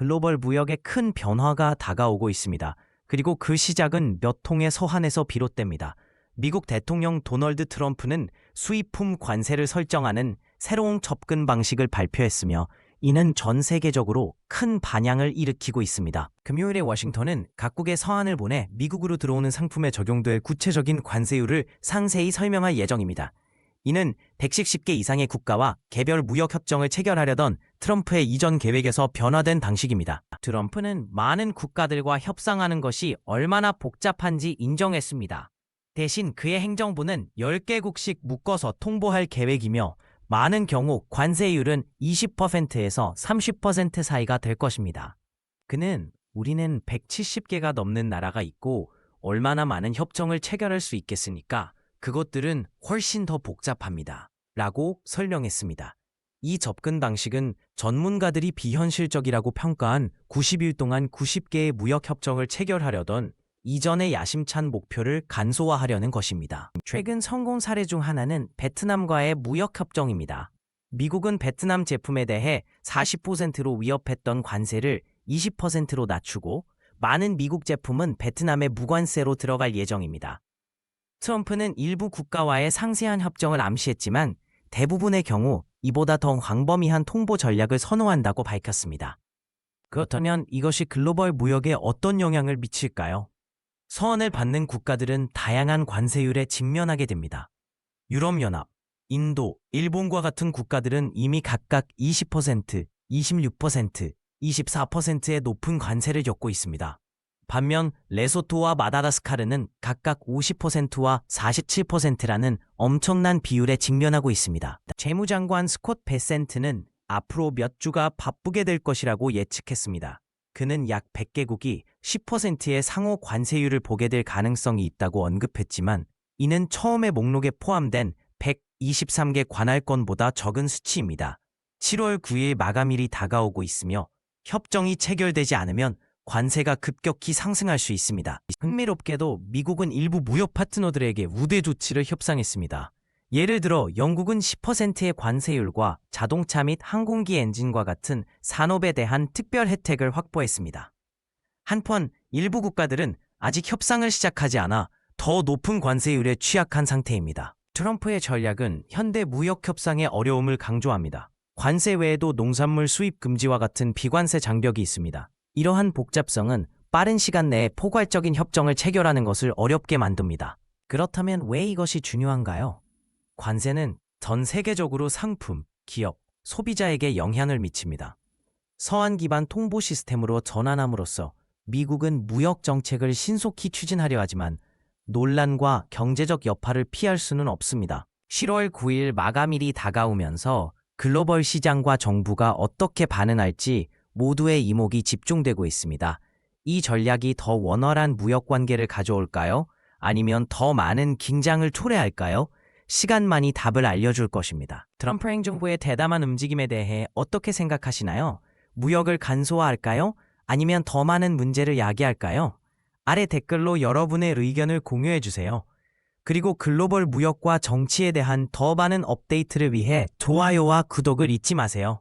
글로벌 무역에 큰 변화가 다가오고 있습니다. 그리고 그 시작은 몇 통의 서한에서 비롯됩니다. 미국 대통령 도널드 트럼프는 수입품 관세를 설정하는 새로운 접근 방식을 발표했으며 이는 전 세계적으로 큰 반향을 일으키고 있습니다. 금요일에 워싱턴은 각국의 서한을 보내 미국으로 들어오는 상품에 적용될 구체적인 관세율을 상세히 설명할 예정입니다. 이는 110개 이상의 국가와 개별 무역 협정을 체결하려던 트럼프의 이전 계획에서 변화된 방식입니다. 트럼프는 많은 국가들과 협상하는 것이 얼마나 복잡한지 인정했습니다. 대신 그의 행정부는 10개국씩 묶어서 통보할 계획이며 많은 경우 관세율은 20%에서 30% 사이가 될 것입니다. 그는 우리는 170개가 넘는 나라가 있고 얼마나 많은 협정을 체결할 수 있겠습니까? 그것들은 훨씬 더 복잡합니다. 라고 설명했습니다. 이 접근 방식은 전문가들이 비현실적이라고 평가한 90일 동안 90개의 무역협정을 체결하려던 이전의 야심찬 목표를 간소화하려는 것입니다. 최근 성공 사례 중 하나는 베트남과의 무역협정입니다. 미국은 베트남 제품에 대해 40%로 위협했던 관세를 20%로 낮추고 많은 미국 제품은 베트남의 무관세로 들어갈 예정입니다. 트럼프는 일부 국가와의 상세한 협정을 암시했지만 대부분의 경우 이보다 더 광범위한 통보 전략을 선호한다고 밝혔습니다. 그렇다면 이것이 글로벌 무역에 어떤 영향을 미칠까요? 서한을 받는 국가들은 다양한 관세율에 직면하게 됩니다. 유럽연합, 인도, 일본과 같은 국가들은 이미 각각 20%, 26%, 24%의 높은 관세를 겪고 있습니다. 반면 레소토와 마다가스카르는 각각 50%와 47%라는 엄청난 비율에 직면하고 있습니다. 재무장관 스콧 베센트는 앞으로 몇 주가 바쁘게 될 것이라고 예측했습니다. 그는 약 100개국이 10%의 상호 관세율을 보게 될 가능성이 있다고 언급했지만 이는 처음에 목록에 포함된 123개 관할권보다 적은 수치입니다. 7월 9일 마감일이 다가오고 있으며 협정이 체결되지 않으면 관세가 급격히 상승할 수 있습니다. 흥미롭게도 미국은 일부 무역 파트너들에게 우대 조치를 협상했습니다. 예를 들어 영국은 10%의 관세율과 자동차 및 항공기 엔진과 같은 산업에 대한 특별 혜택을 확보했습니다. 한편 일부 국가들은 아직 협상을 시작하지 않아 더 높은 관세율에 취약한 상태입니다. 트럼프의 전략은 현대 무역 협상의 어려움을 강조합니다. 관세 외에도 농산물 수입 금지와 같은 비관세 장벽이 있습니다. 이러한 복잡성은 빠른 시간 내에 포괄적인 협정을 체결하는 것을 어렵게 만듭니다. 그렇다면 왜 이것이 중요한가요? 관세는 전 세계적으로 상품, 기업, 소비자에게 영향을 미칩니다. 서한 기반 통보 시스템으로 전환함으로써 미국은 무역 정책을 신속히 추진하려 하지만 논란과 경제적 여파를 피할 수는 없습니다. 7월 9일 마감일이 다가오면서 글로벌 시장과 정부가 어떻게 반응할지 모두의 이목이 집중되고 있습니다. 이 전략이 더 원활한 무역 관계를 가져올까요? 아니면 더 많은 긴장을 초래할까요? 시간만이 답을 알려줄 것입니다. 트럼프 행정부의 대담한 움직임에 대해 어떻게 생각하시나요? 무역을 간소화할까요? 아니면 더 많은 문제를 야기할까요? 아래 댓글로 여러분의 의견을 공유해 주세요. 그리고 글로벌 무역과 정치에 대한 더 많은 업데이트를 위해 좋아요와 구독을 잊지 마세요.